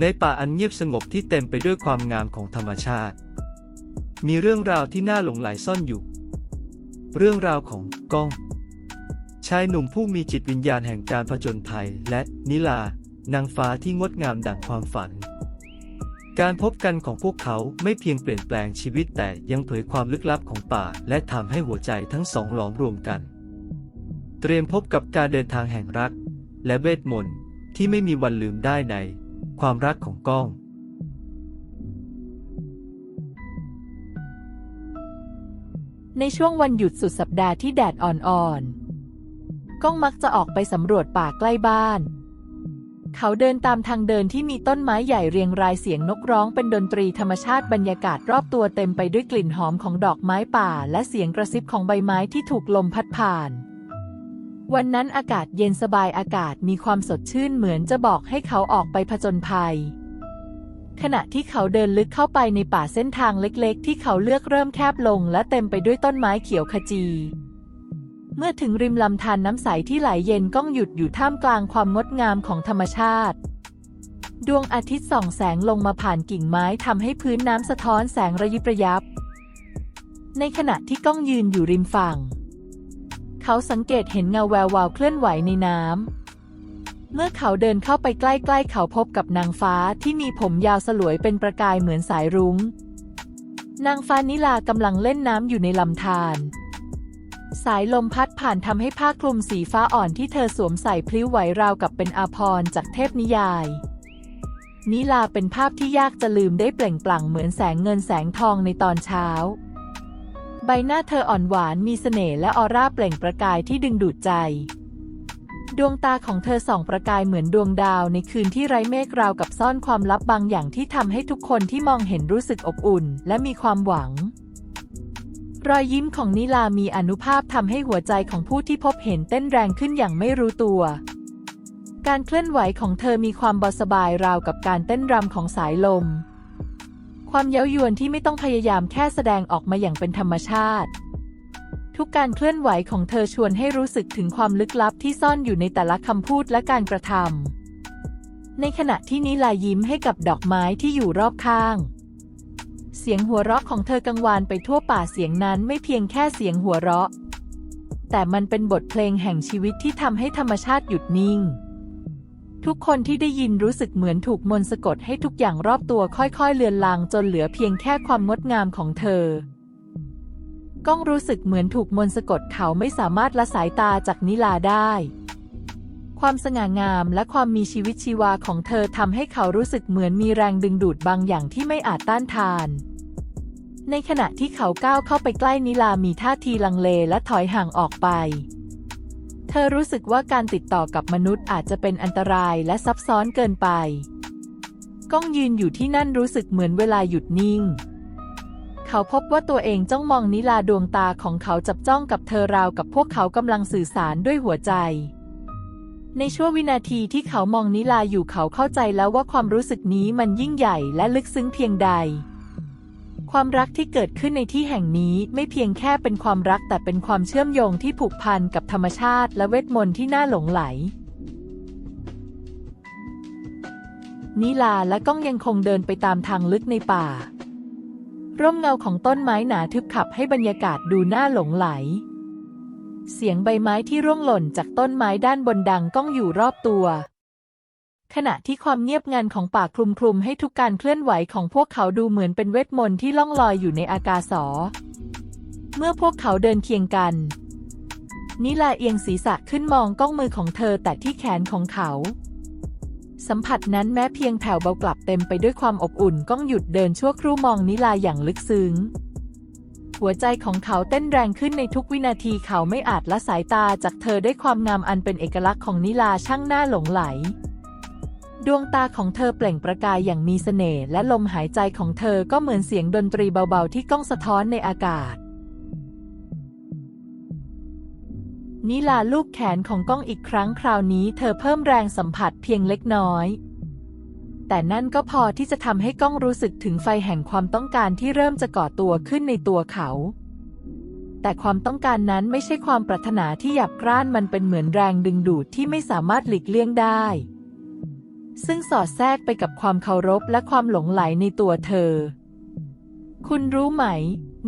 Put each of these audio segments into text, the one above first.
ในป่าอันเงียบสงบที่เต็มไปด้วยความงามของธรรมชาติ มีเรื่องราวที่น่าหลงไหลซ่อนอยู่ เรื่องราวของก้อง ชายหนุ่มผู้มีจิตวิญญาณแห่งการผจญภัย และนิลานางฟ้าที่งดงามดั่งความฝัน การพบกันของพวกเขาไม่เพียงเปลี่ยนแปลงชีวิตแต่ยังเผยความลึกลับของป่า และทำให้หัวใจทั้งสองหลอมรวมกัน เตรียมพบกับการเดินทางแห่งรัก และเวทมนต์ที่ไม่มีวันลืมได้ใน ความรักของก้องในช่วงวันหยุดสุดสัปดาห์ที่แดดอ่อนๆ ก้องมักจะออกไปสำรวจป่าใกล้บ้าน เขาเดินตามทางเดินที่มีต้นไม้ใหญ่เรียงรายเสียงนกร้องเป็นดนตรีธรรมชาติบรรยากาศรอบตัวเต็มไปด้วยกลิ่นหอมของดอกไม้ป่า และเสียงกระซิบของใบไม้ที่ถูกลมพัดผ่าน วันนั้นอากาศเย็นสบายอากาศมีความสดชื่นเหมือนจะบอกให้เขาออกไปผจญภัย ขณะที่เขาเดินลึกเข้าไปในป่าเส้นทางเล็กๆ ที่เขาเลือกเริ่มแคบลงและเต็มไปด้วยต้นไม้เขียวขจี เมื่อถึงริมลำธารน้ำใสที่ไหลเย็นก้องหยุดอยู่ท่ามกลางความงดงามของธรรมชาติ ดวงอาทิตย์ส่องแสงลงมาผ่านกิ่งไม้ทำให้พื้นน้ำสะท้อนแสงระยิบระยับ ในขณะที่ก้องยืนอยู่ริมฝั่ง เขาสังเกตเห็นเงาแวววาวเคลื่อนไหวในน้ำ เมื่อเขาเดินเข้าไปใกล้ๆ เขาพบกับนางฟ้าที่มีผมยาวสลวยเป็นประกายเหมือนสายรุง้ง นางฟ้านิลากำลังเล่นน้ำอยู่ในลำธาร สายลมพัดผ่านทำให้ผ้าคลุมสีฟ้าอ่อนที่เธอสวมใส่พลิ้วไหวราวกับเป็นอาภรณ์จากเทพนิยายนิลาเป็นภาพที่ยากจะลืมได้เปล่งปลั่งเหมือนแสงเงินแสงทองในตอนเช้า ใบหน้าเธออ่อนหวานมีเสน่ห์และออร่าเปล่งประกายที่ดึงดูดใจ ดวงตาของเธอส่องประกายเหมือนดวงดาวในคืนที่ไร้เมฆราวกับซ่อนความลับบางอย่างที่ทำให้ทุกคนที่มองเห็นรู้สึกอบอุ่น และมีความหวัง รอยยิ้มของนิลามีอนุภาพทำให้หัวใจของผู้ที่พบเห็นเต้นแรงขึ้นอย่างไม่รู้ตัว การเคลื่อนไหวของเธอมีความเบาสบายราวกับการเต้นรำของสายลม ความเย้ายวนที่ไม่ต้องพยายามแค่แสดงออกมาอย่างเป็นธรรมชาติ ทุกการเคลื่อนไหวของเธอชวนให้รู้สึกถึงความลึกลับที่ซ่อนอยู่ในแต่ละคำพูดและการกระทำในขณะที่นิลายิ้มให้กับดอกไม้ที่อยู่รอบข้าง เสียงหัวเราะของเธอกังวานไปทั่วป่าเสียงนั้นไม่เพียงแค่เสียงหัวเราะ แต่มันเป็นบทเพลงแห่งชีวิตที่ทำให้ธรรมชาติหยุดนิ่ง ทุกคนที่ได้ยินรู้สึกเหมือนถูกมนต์สะกดให้ทุกอย่างรอบตัวค่อยๆ เลือนลางจนเหลือเพียงแค่ความงดงามของเธอ ก้องรู้สึกเหมือนถูกมนต์สะกดเขาไม่สามารถละสายตาจากนิลาได้ ความสง่างามและความมีชีวิตชีวาของเธอทำให้เขารู้สึกเหมือนมีแรงดึงดูดบางอย่างที่ไม่อาจต้านทาน ในขณะที่เขาก้าวเข้าไปใกล้นิลามีท่าทีลังเลและถอยห่างออกไป เธอรู้สึกว่าการติดต่อกับมนุษย์อาจจะเป็นอันตรายและซับซ้อนเกินไป ก้องยืนอยู่ที่นั่นรู้สึกเหมือนเวลาหยุดนิ่ง เขาพบว่าตัวเองจ้องมองนิลาดวงตาของเขาจับจ้องกับเธอราวกับพวกเขากำลังสื่อสารด้วยหัวใจ ในช่วงวินาทีที่เขามองนิลาอยู่เขาเข้าใจแล้วว่าความรู้สึกนี้มันยิ่งใหญ่และลึกซึ้งเพียงใด ความรักที่เกิดขึ้นในที่แห่งนี้ไม่เพียงแค่เป็นความรักแต่เป็นความเชื่อมโยงที่ผูกพันกับธรรมชาติและเวทมนต์ที่น่าหลงไหล นิลาและก้องยังคงเดินไปตามทางลึกในป่า ร่มเงาของต้นไม้หนาทึบขับให้บรรยากาศดูน่าหลงไหล เสียงใบไม้ที่ร่วงหล่นจากต้นไม้ด้านบนดังก้องอยู่รอบตัว ขณะที่ความเงียบงันของป่าคลุมคลุมให้ทุกการเคลื่อนไหวของพวกเขาดูเหมือนเป็นเวทมนต์ที่ล่องลอยอยู่ในอากาศอเมื่อพวกเขาเดินเคียงกัน นิลาเอียงศีรษะขึ้นมองก้องมือของเธอแต่ที่แขนของเขา สัมผัสนั้นแม้เพียงแผ่วเบากลับเต็มไปด้วยความอบอุ่นก้องหยุดเดินชั่วครู่มองนิลาอย่างลึกซึ้งหัวใจของเขาเต้นแรงขึ้นในทุกวินาทีเขาไม่อาจละสายตาจากเธอด้วยความงามอันเป็นเอกลักษณ์ของนิลาช่างน่าหลงไหล ดวงตาของเธอเปล่งประกายอย่างมีเสน่ห์และลมหายใจของเธอก็เหมือนเสียงดนตรีเบาๆที่ก้องสะท้อนในอากาศ นิลาลูกแขนของก้องอีกครั้งคราวนี้เธอเพิ่มแรงสัมผัสเพียงเล็กน้อย แต่นั่นก็พอที่จะทำให้ก้องรู้สึกถึงไฟแห่งความต้องการที่เริ่มจะก่อตัวขึ้นในตัวเขา แต่ความต้องการนั้นไม่ใช่ความปรารถนาที่หยาบกร้านมันเป็นเหมือนแรงดึงดูดที่ไม่สามารถหลีกเลี่ยงได้ ซึ่งสอดแทรกไปกับความเคารพและความหลงไหลในตัวเธอ คุณรู้ไหม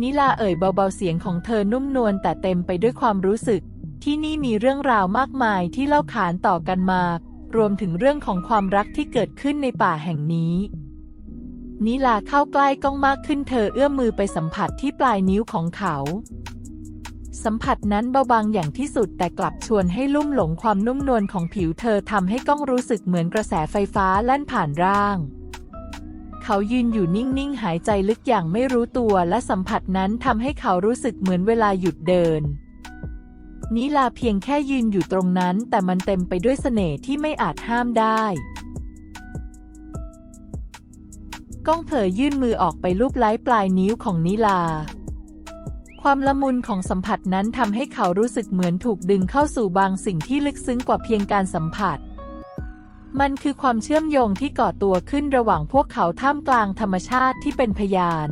นิลาเอ่ยเบาๆเสียงของเธอนุ่มนวลแต่เต็มไปด้วยความรู้สึก ที่นี่มีเรื่องราวมากมายที่เล่าขานต่อกันมา รวมถึงเรื่องของความรักที่เกิดขึ้นในป่าแห่งนี้นิลาเข้าใกล้ก้องมากขึ้นเธอเอื้อมมือไปสัมผัสที่ปลายนิ้วของเขา สัมผัสนั้นเบาบางอย่างที่สุดแต่กลับชวนให้ลุ่มหลงความนุ่มนวลของผิวเธอทำให้ก้องรู้สึกเหมือนกระแสไฟฟ้าแล่นผ่านร่าง เขายืนอยู่นิ่งๆ หายใจลึกอย่างไม่รู้ตัวและสัมผัสนั้นทำให้เขารู้สึกเหมือนเวลาหยุดเดิน นิลาเพียงแค่ยืนอยู่ตรงนั้น แต่มันเต็มไปด้วยเสน่ห์ที่ไม่อาจห้ามได้ก้องเผยยื่นมือออกไปลูบไล้ปลายนิ้วของนิลา ความละมุนของสัมผัสนั้นทำให้เขารู้สึกเหมือนถูกดึงเข้าสู่บางสิ่งที่ลึกซึ้งกว่าเพียงการสัมผัส มันคือความเชื่อมโยงที่ก่อตัวขึ้นระหว่างพวกเขาท่ามกลางธรรมชาติที่เป็นพยาน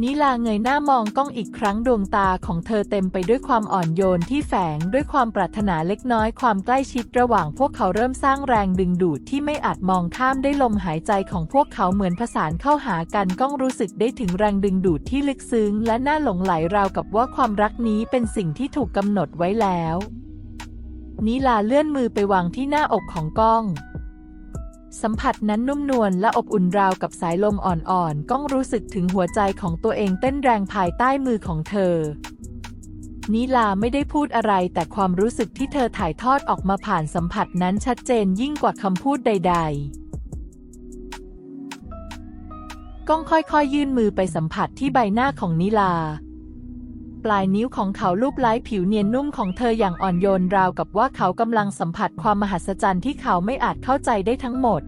นิลาเงยหน้ามองกล้องอีกครั้งดวงตาของเธอเต็มไปด้วยความอ่อนโยนที่แฝงด้วยความปรารถนาเล็กน้อยความใกล้ชิดระหว่างพวกเขาเริ่มสร้างแรงดึงดูดที่ไม่อาจมองข้ามได้ลมหายใจของพวกเขาเหมือนผสานเข้าหากันกล้องรู้สึกได้ถึงแรงดึงดูดที่ลึกซึ้ง และน่าหลงไหลราวกับว่าความรักนี้เป็นสิ่งที่ถูกกำหนดไว้แล้วนิลาเลื่อนมือไปวางที่หน้าอกของกล้อง สัมผัสนั้นนุ่มนวลและอบอุ่นราวกับสายลมอ่อนๆ ก้องรู้สึกถึงหัวใจของตัวเองเต้นแรงภายใต้มือของเธอ นิลาไม่ได้พูดอะไรแต่ความรู้สึกที่เธอถ่ายทอดออกมาผ่านสัมผัสนั้นชัดเจนยิ่งกว่าคำพูดใด ๆก้องค่อยๆยื่นมือไปสัมผัสที่ใบหน้าของนิลา ปลายนิ้วของเขาลูบไล้ผิวเนียนนุ่มของเธออย่างอ่อนโยนราวกับว่าเขากำลังสัมผัสความมหัศจรรย์ที่เขาไม่อาจเข้าใจได้ทั้งหมด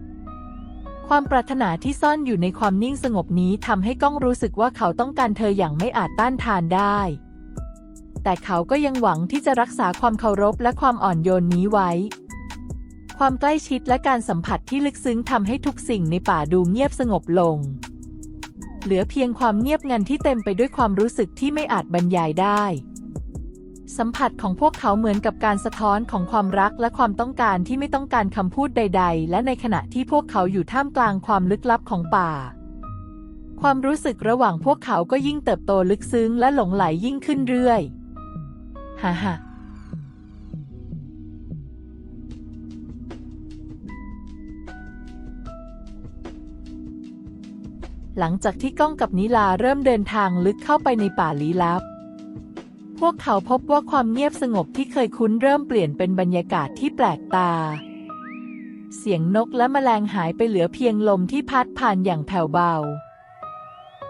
ความปรารถนาที่ซ่อนอยู่ในความนิ่งสงบนี้ทำให้ก้องรู้สึกว่าเขาต้องการเธออย่างไม่อาจต้านทานได้ แต่เขาก็ยังหวังที่จะรักษาความเคารพและความอ่อนโยนนี้ไว้ ความใกล้ชิดและการสัมผัสที่ลึกซึ้งทำให้ทุกสิ่งในป่าดูเงียบสงบลง เหลือเพียงความเงียบงันที่เต็มไปด้วยความรู้สึกที่ไม่อาจบรรยายได้ สัมผัสของพวกเขาเหมือนกับการสะท้อนของความรักและความต้องการที่ไม่ต้องการคำพูดใด ๆ และในขณะที่พวกเขาอยู่ท่ามกลางความลึกลับของป่า ความรู้สึกระหว่างพวกเขาก็ยิ่งเติบโตลึกซึ้งและหลงไหลยิ่งขึ้นเรื่อยฮ่าฮ่า หลังจากที่ก้องกับนิลาเริ่มเดินทางลึกเข้าไปในป่าลี้ลับ พวกเขาพบว่าความเงียบสงบที่เคยคุ้นเริ่มเปลี่ยนเป็นบรรยากาศที่แปลกตา เสียงนกและแมลงหายไปเหลือเพียงลมที่พัดผ่านอย่างแผ่วเบา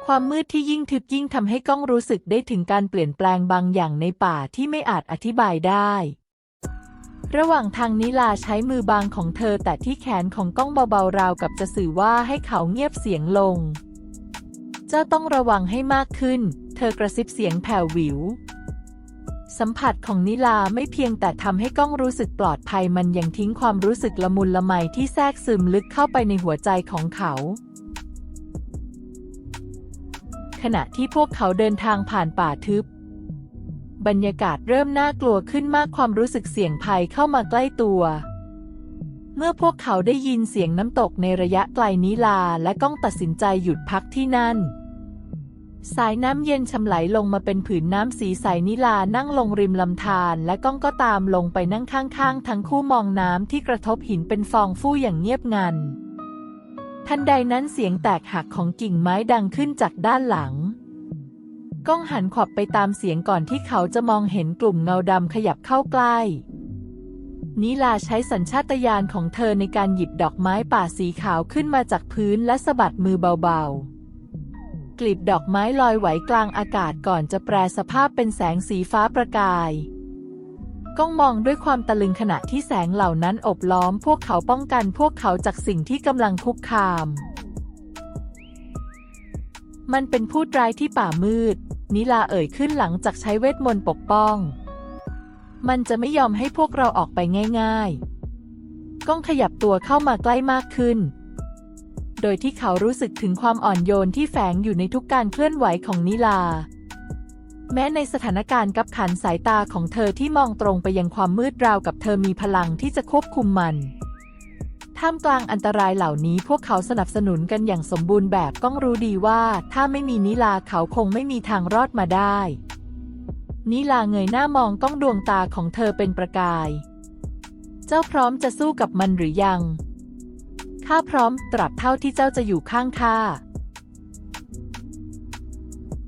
ความมืดที่ยิ่งทึบยิ่งทำให้ก้องรู้สึกได้ถึงการเปลี่ยนแปลงบางอย่างในป่าที่ไม่อาจอธิบายได้ระหว่างทางนิลาใช้มือบางของเธอแต่ที่แขนของก้องเบาๆราวกับจะสื่อว่าให้เขาเงียบเสียงลง เจ้าต้องระวังให้มากขึ้น เธอกระซิบเสียงแผ่วหวิว สัมผัสของนิลาไม่เพียงแต่ทำให้ก้องรู้สึกปลอดภัยมันยังทิ้งความรู้สึกละมุนละไมที่แทรกซึมลึกเข้าไปในหัวใจของเขาขณะที่พวกเขาเดินทางผ่านป่าทึบบรรยากาศเริ่มน่ากลัวขึ้นมากความรู้สึกเสี่ยงภัยเข้ามาใกล้ตัว เมื่อพวกเขาได้ยินเสียงน้ำตกในระยะไกลนิลาและก้องตัดสินใจหยุดพักที่นั่น สายน้ำเย็นชำไหลลงมาเป็นผืนน้ำสีใสนิลานั่งลงริมลำธารและก้องก็ตามลงไปนั่งข้างๆ ทั้งคู่มองน้ำที่กระทบหินเป็นฟองฟู่อย่างเงียบงัน ทันใดนั้นเสียงแตกหักของกิ่งไม้ดังขึ้นจากด้านหลังก้องหันขวับไปตามเสียงก่อนที่เขาจะมองเห็นกลุ่มเงาดำขยับเข้าใกล้ นิลาใช้สัญชาตญาณของเธอในการหยิบดอกไม้ป่าสีขาวขึ้นมาจากพื้นและสะบัดมือเบาๆ กลีบดอกไม้ลอยไหวกลางอากาศก่อนจะแปรสภาพเป็นแสงสีฟ้าประกาย ก้องมองด้วยความตะลึงขณะที่แสงเหล่านั้นอบล้อมพวกเขาป้องกันพวกเขาจากสิ่งที่กำลังคุกคาม มันเป็นพูดร้ายที่ป่ามืด นิลาเอ่ยขึ้นหลังจากใช้เวทมนต์ปกป้อง มันจะไม่ยอมให้พวกเราออกไปง่าย ๆ ก้องขยับตัวเข้ามาใกล้มากขึ้น โดยที่เขารู้สึกถึงความอ่อนโยนที่แฝงอยู่ในทุกการเคลื่อนไหวของนิลา แม้ในสถานการณ์กับขันสายตาของเธอที่มองตรงไปยังความมืดราวกับเธอมีพลังที่จะควบคุมมันท่ามกลางอันตรายเหล่านี้พวกเขาสนับสนุนกันอย่างสมบูรณ์แบบก้องรู้ดีว่า ถ้าไม่มีนิลาเขาคงไม่มีทางรอดมาได้ นิลาเงยหน้ามองก้องดวงตาของเธอเป็นประกาย เจ้าพร้อมจะสู้กับมันหรือยัง ข้าพร้อมตราบเท่าที่เจ้าจะอยู่ข้างข้า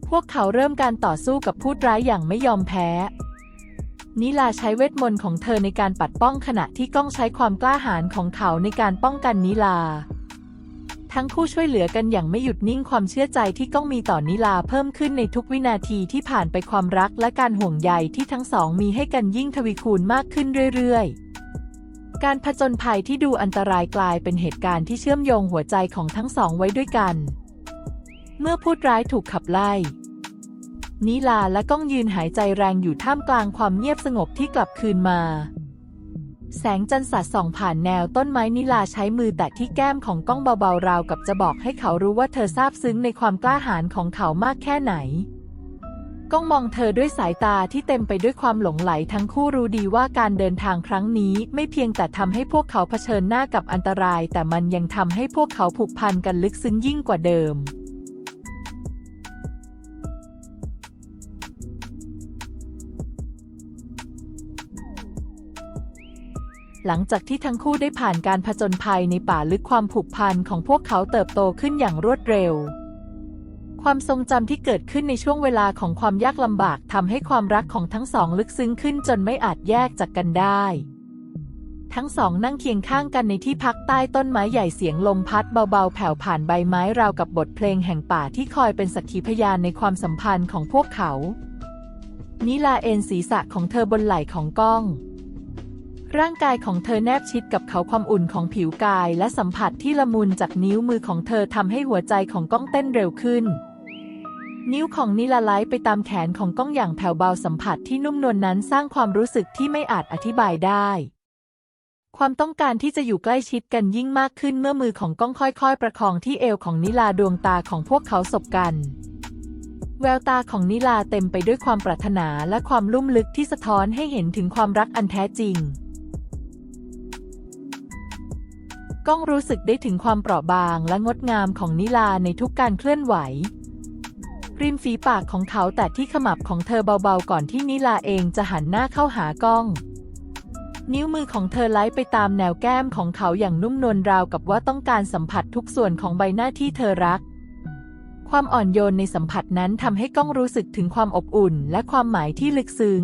พวกเขาเริ่มการต่อสู้กับพูดร้ายอย่างไม่ยอมแพ้ นิลาใช้เวทมนต์ของเธอในการปัดป้องขณะที่ก้องใช้ความกล้าหาญของเขาในการป้องกันนิลา ทั้งคู่ช่วยเหลือกันอย่างไม่หยุดนิ่งความเชื่อใจที่ก้องมีต่อนิลาเพิ่มขึ้นในทุกวินาทีที่ผ่านไปความรักและการห่วงใยที่ทั้งสองมีให้กันยิ่งทวีคูณมากขึ้นเรื่อย ๆการผจญภัยที่ดูอันตรายกลายเป็นเหตุการณ์ที่เชื่อมโยงหัวใจของทั้งสองไว้ด้วยกัน เมื่อพูดร้ายถูกขับไล่ นิลาและก้องยืนหายใจแรงอยู่ท่ามกลางความเงียบสงบที่กลับคืนมา แสงจันทร์สาดส่องผ่านแนวต้นไม้นิลาใช้มือแตะที่แก้มของก้องเบาๆราวกับจะบอกให้เขารู้ว่าเธอซาบซึ้งในความกล้าหาญของเขามากแค่ไหน ก้องมองเธอด้วยสายตาที่เต็มไปด้วยความหลงไหลทั้งคู่รู้ดีว่าการเดินทางครั้งนี้ไม่เพียงแต่ทำให้พวกเขาเผชิญหน้ากับอันตราย แต่มันยังทำให้พวกเขาผูกพันกันลึกซึ้งยิ่งกว่าเดิม หลังจากที่ทั้งคู่ได้ผ่านการผจญภัยในป่าลึกความผูกพันของพวกเขาเติบโตขึ้นอย่างรวดเร็ว ความทรงจำที่เกิดขึ้นในช่วงเวลาของความยากลำบากทำให้ความรักของทั้งสองลึกซึ้งขึ้นจนไม่อาจแยกจากกันได้ทั้งสองนั่งเคียงข้างกันในที่พักใต้ต้นไม้ใหญ่เสียงลมพัดเบาๆ แผ่วผ่านใบไม้ราวกับบทเพลงแห่งป่าที่คอยเป็นสักขีพยานในความสัมพันธ์ของพวกเขา นิลาเอ็นศีรษะของเธอบนไหล่ของก้อง ร่างกายของเธอแนบชิดกับเขาความอุ่นของผิวกายและสัมผัสที่ละมุนจากนิ้วมือของเธอทำให้หัวใจของก้องเต้นเร็วขึ้น นิ้วของนิลาไลไปตามแขนของก้องอย่างแผ่วเบาสัมผัสที่นุ่มนวลนนั้นสร้างความรู้สึกที่ไม่อาจอธิบายได้ ความต้องการที่จะอยู่ใกล้ชิดกันยิ่งมากขึ้นเมื่อมือของก้องค่อยๆ ประคองที่เอวของนิลาดวงตาของพวกเขาสบกันแววตาของนิลาเต็มไปด้วยความปรารถนาและความลุ่มลึกที่สะท้อนให้เห็นถึงความรักอันแท้จริง ก้องรู้สึกได้ถึงความเปราะบางและงดงามของนิลาในทุกการเคลื่อนไหว ริมฝีปากของเขาแตะที่ขมับของเธอเบาๆ ก่อนที่นิลาเองจะหันหน้าเข้าหาก้อง นิ้วมือของเธอไล่ไปตามแนวแก้มของเขาอย่างนุ่มนวลราวกับว่าต้องการสัมผัสทุกส่วนของใบหน้าที่เธอรัก ความอ่อนโยนในสัมผัสนั้นทำให้ก้องรู้สึกถึงความอบอุ่น และความหมายที่ลึกซึ้ง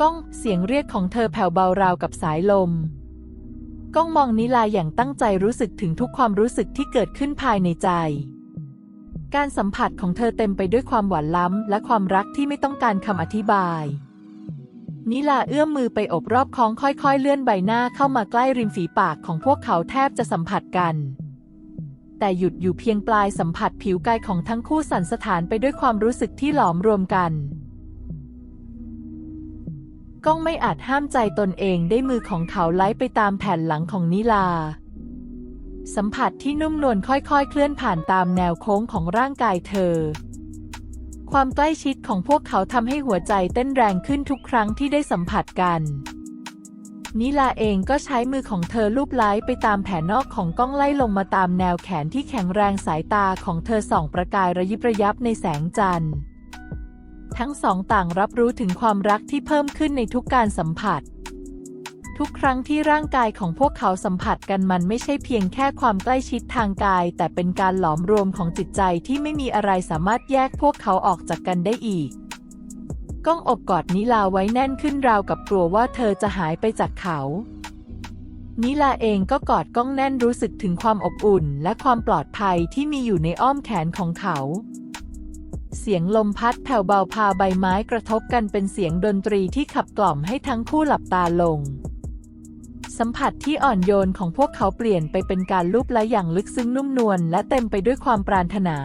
ก้องเสียงเรียกของเธอแผ่วเบาราวกับสายลม ก้องมองนิลาอย่างตั้งใจรู้สึกถึงทุกความรู้สึกที่เกิดขึ้นภายในใจ การสัมผัสของเธอเต็มไปด้วยความหวานล้ำ และความรักที่ไม่ต้องการคำอธิบาย นิลาเอื้อมมือไปอบรอบค้องค่อยๆ เลื่อนใบหน้าเข้ามาใกล้ริมฝีปากของพวกเขาแทบจะสัมผัสกัน แต่หยุดอยู่เพียงปลายสัมผัสผิวกายของทั้งคู่สั่นสถานไปด้วยความรู้สึกที่หลอมรวมกัน ก้องไม่อาจห้ามใจตนเองได้มือของเขาไล่ไปตามแผ่นหลังของนิลา สัมผัสที่นุ่มนวลค่อยๆ เคลื่อนผ่านตามแนวโค้งของร่างกายเธอ ความใกล้ชิดของพวกเขาทำให้หัวใจเต้นแรงขึ้นทุกครั้งที่ได้สัมผัสกันนิลาเองก็ใช้มือของเธอลูบไล้ไปตามแผ่นนอกของกล้องไล่ลงมาตามแนวแขนที่แข็งแรงสายตาของเธอส่องประกายระยิบระยับในแสงจันทร์ ทั้งสองต่างรับรู้ถึงความรักที่เพิ่มขึ้นในทุกการสัมผัส ทุกครั้งที่ร่างกายของพวกเขาสัมผัสกันมันไม่ใช่เพียงแค่ความใกล้ชิดทางกาย แต่เป็นการหลอมรวมของจิตใจที่ไม่มีอะไรสามารถแยกพวกเขาออกจากกันได้อีก ก้องอบกอดนิลาไว้แน่นขึ้นราวกับกลัวว่าเธอจะหายไปจากเขานิลาเองก็กอดก้องแน่นรู้สึกถึงความอบอุ่น และความปลอดภัยที่มีอยู่ในอ้อมแขนของเขา เสียงลมพัดแผ่วเบาพาใบไม้กระทบกันเป็นเสียงดนตรีที่ขับกล่อมให้ทั้งคู่หลับตาลง สัมผัสที่อ่อนโยนของพวกเขาเปลี่ยนไปเป็นการลูบไล้อย่างลึกซึ้งนุ่มนวลและเต็มไปด้วยความปรารถนา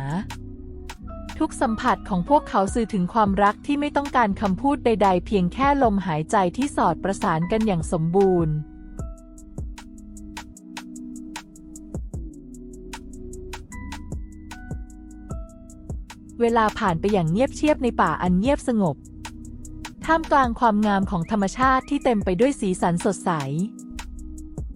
ทุกสัมผัสของพวกเขาสื่อถึงความรักที่ไม่ต้องการคำพูดใด ๆ เพียงแค่ลมหายใจที่สอดประสานกันอย่างสมบูรณ์ เวลาผ่านไปอย่างเงียบเชียบในป่าอันเงียบสงบ ท่ามกลางความงามของธรรมชาติที่เต็มไปด้วยสีสันสดใส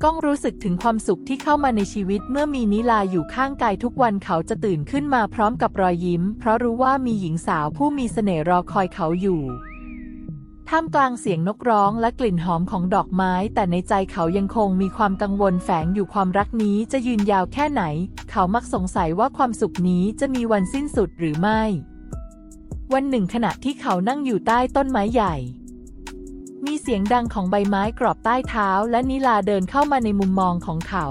ก้องรู้สึกถึงความสุขที่เข้ามาในชีวิตเมื่อมีนิลาอยู่ข้างกายทุกวันเขาจะตื่นขึ้นมาพร้อมกับรอยยิ้ม เพราะรู้ว่ามีหญิงสาวผู้มีเสน่ห์รอคอยเขาอยู่ ท่ามกลางเสียงนกร้องและกลิ่นหอมของดอกไม้ แต่ในใจเขายังคงมีความกังวลแฝงอยู่ความรักนี้จะยืนยาวแค่ไหน เขามักสงสัยว่าความสุขนี้จะมีวันสิ้นสุดหรือไม่ วันหนึ่งขณะที่เขานั่งอยู่ใต้ต้นไม้ใหญ่ มีเสียงดังของใบไม้กรอบใต้เท้า และนิลาเดินเข้ามาในมุมมองของเขา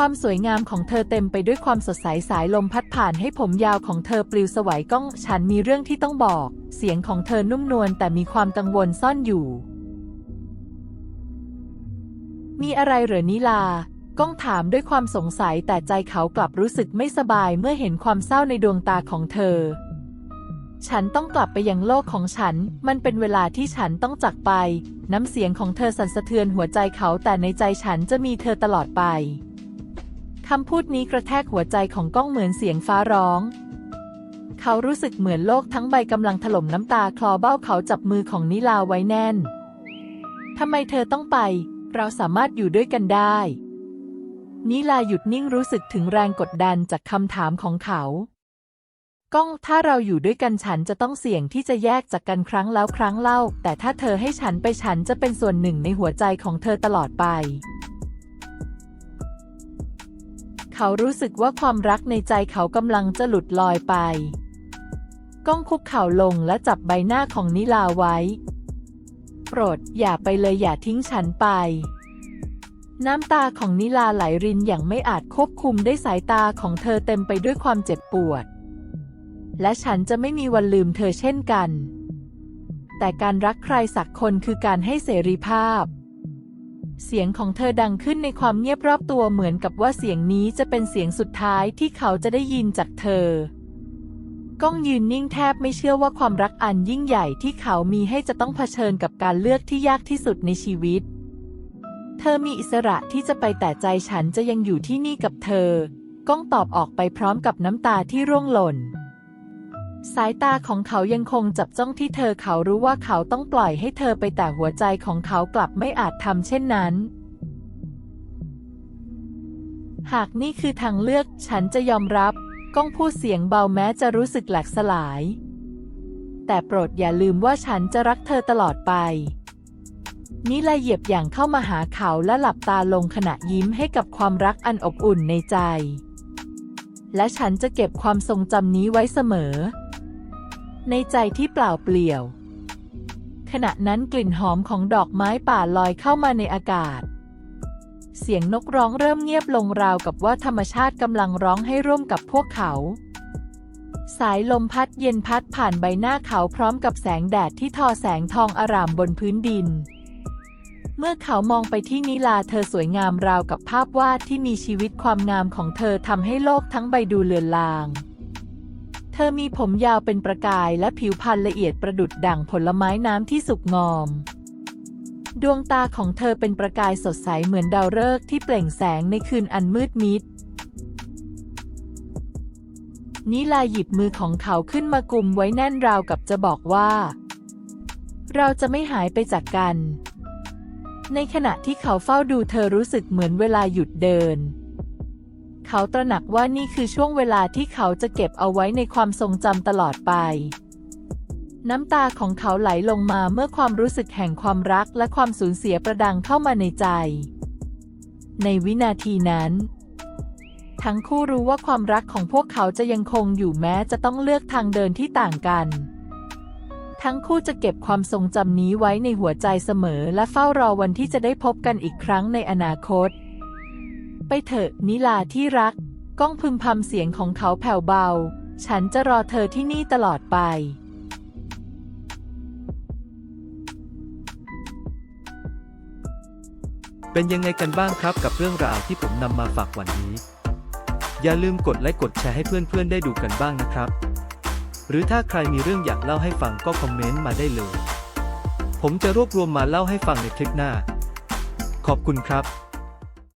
ความสวยงามของเธอเต็มไปด้วยความสดใสสายลมพัดผ่านให้ผมยาวของเธอปลิวสวัยก้อง ฉันมีเรื่องที่ต้องบอก เสียงของเธอนุ่มนวลแต่มีความกังวลซ่อนอยู่ มีอะไรเหรอนิลา ก้องถามด้วยความสงสัยแต่ใจเขากลับรู้สึกไม่สบายเมื่อเห็นความเศร้าในดวงตาของเธอ ฉันต้องกลับไปยังโลกของฉัน มันเป็นเวลาที่ฉันต้องจากไป น้ำเสียงของเธอสั่นสะเทือนหัวใจเขาแต่ในใจฉันจะมีเธอตลอดไป คำพูดนี้กระแทกหัวใจของก้องเหมือนเสียงฟ้าร้อง เขารู้สึกเหมือนโลกทั้งใบกำลังถล่มน้ำตาคลอเบ้าเขาจับมือของนิลาไว้แน่น ทำไมเธอต้องไป เราสามารถอยู่ด้วยกันได้ นิลาหยุดนิ่งรู้สึกถึงแรงกดดันจากคำถามของเขา ก้องถ้าเราอยู่ด้วยกันฉันจะต้องเสี่ยงที่จะแยกจากกันครั้งแล้วครั้งเล่า แต่ถ้าเธอให้ฉันไปฉันจะเป็นส่วนหนึ่งในหัวใจของเธอตลอดไป เขารู้สึกว่าความรักในใจเขากำลังจะหลุดลอยไป ก้องคุกเข่าลงและจับใบหน้าของนิลาไว้ โปรดอย่าไปเลยอย่าทิ้งฉันไป น้ำตาของนิลาไหลรินอย่างไม่อาจควบคุมได้สายตาของเธอเต็มไปด้วยความเจ็บปวด และฉันจะไม่มีวันลืมเธอเช่นกัน แต่การรักใครสักคนคือการให้เสรีภาพ เสียงของเธอดังขึ้นในความเงียบรอบตัวเหมือนกับว่าเสียงนี้จะเป็นเสียงสุดท้ายที่เขาจะได้ยินจากเธอ ก้องยืนนิ่งแทบไม่เชื่อว่าความรักอันยิ่งใหญ่ที่เขามีให้จะต้องเผชิญกับการเลือกที่ยากที่สุดในชีวิต เธอมีอิสระที่จะไปแต่ใจฉันจะยังอยู่ที่นี่กับเธอ ก้องตอบออกไปพร้อมกับน้ำตาที่ร่วงหล่น สายตาของเขายังคงจับจ้องที่เธอเขารู้ว่าเขาต้องปล่อยให้เธอไปแต่หัวใจของเขากลับไม่อาจทำเช่นนั้น หากนี่คือทางเลือกฉันจะยอมรับ ก้องพูดเสียงเบาแม้จะรู้สึกแหลกสลาย แต่โปรดอย่าลืมว่าฉันจะรักเธอตลอดไปนิลาเหยียบอย่างเข้ามาหาเขาและหลับตาลงขณะยิ้มให้กับความรักอันอบอุ่นในใจ และฉันจะเก็บความทรงจำนี้ไว้เสมอ ในใจที่เปล่าเปลี่ยว ขณะนั้นกลิ่นหอมของดอกไม้ป่าลอยเข้ามาในอากาศ เสียงนกร้องเริ่มเงียบลงราวกับว่าธรรมชาติกำลังร้องให้ร่วมกับพวกเขา สายลมพัดเย็นพัดผ่านใบหน้าเขาพร้อมกับแสงแดดที่ทอแสงทองอารามบนพื้นดิน เมื่อเขามองไปที่นิลาเธอสวยงามราวกับภาพวาดที่มีชีวิตความงามของเธอทำให้โลกทั้งใบดูเลือนลาง เธอมีผมยาวเป็นประกายและผิวพรรณละเอียดประดุดดั่งผลไม้น้ำที่สุกงอม ดวงตาของเธอเป็นประกายสดใสเหมือนดาวฤกษ์ที่เปล่งแสงในคืนอันมืดมิดนิลาหยิบมือของเขาขึ้นมากุมไว้แน่นราวกับจะบอกว่า เราจะไม่หายไปจากกัน ในขณะที่เขาเฝ้าดูเธอรู้สึกเหมือนเวลาหยุดเดิน เขาตระหนักว่านี่คือช่วงเวลาที่เขาจะเก็บเอาไว้ในความทรงจำตลอดไป น้ำตาของเขาไหลลงมาเมื่อความรู้สึกแห่งความรักและความสูญเสียประดังเข้ามาในใจ ในวินาทีนั้น ทั้งคู่รู้ว่าความรักของพวกเขาจะยังคงอยู่แม้จะต้องเลือกทางเดินที่ต่างกัน ทั้งคู่จะเก็บความทรงจำนี้ไว้ในหัวใจเสมอ และเฝ้ารอวันที่จะได้พบกันอีกครั้งในอนาคต ไปเถอะนิลาที่รัก ก้องพึมพำเสียงของเขาแผ่วเบา ฉันจะรอเธอที่นี่ตลอดไป เป็นยังไงกันบ้างครับกับเรื่องราวที่ผมนำมาฝากวันนี้ อย่าลืมกดไลค์กดแชร์ให้เพื่อนๆได้ดูกันบ้างนะครับ หรือถ้าใครมีเรื่องอยากเล่าให้ฟังก็คอมเมนต์มาได้เลย ผมจะรวบรวมมาเล่าให้ฟังในคลิปหน้า ขอบคุณครับ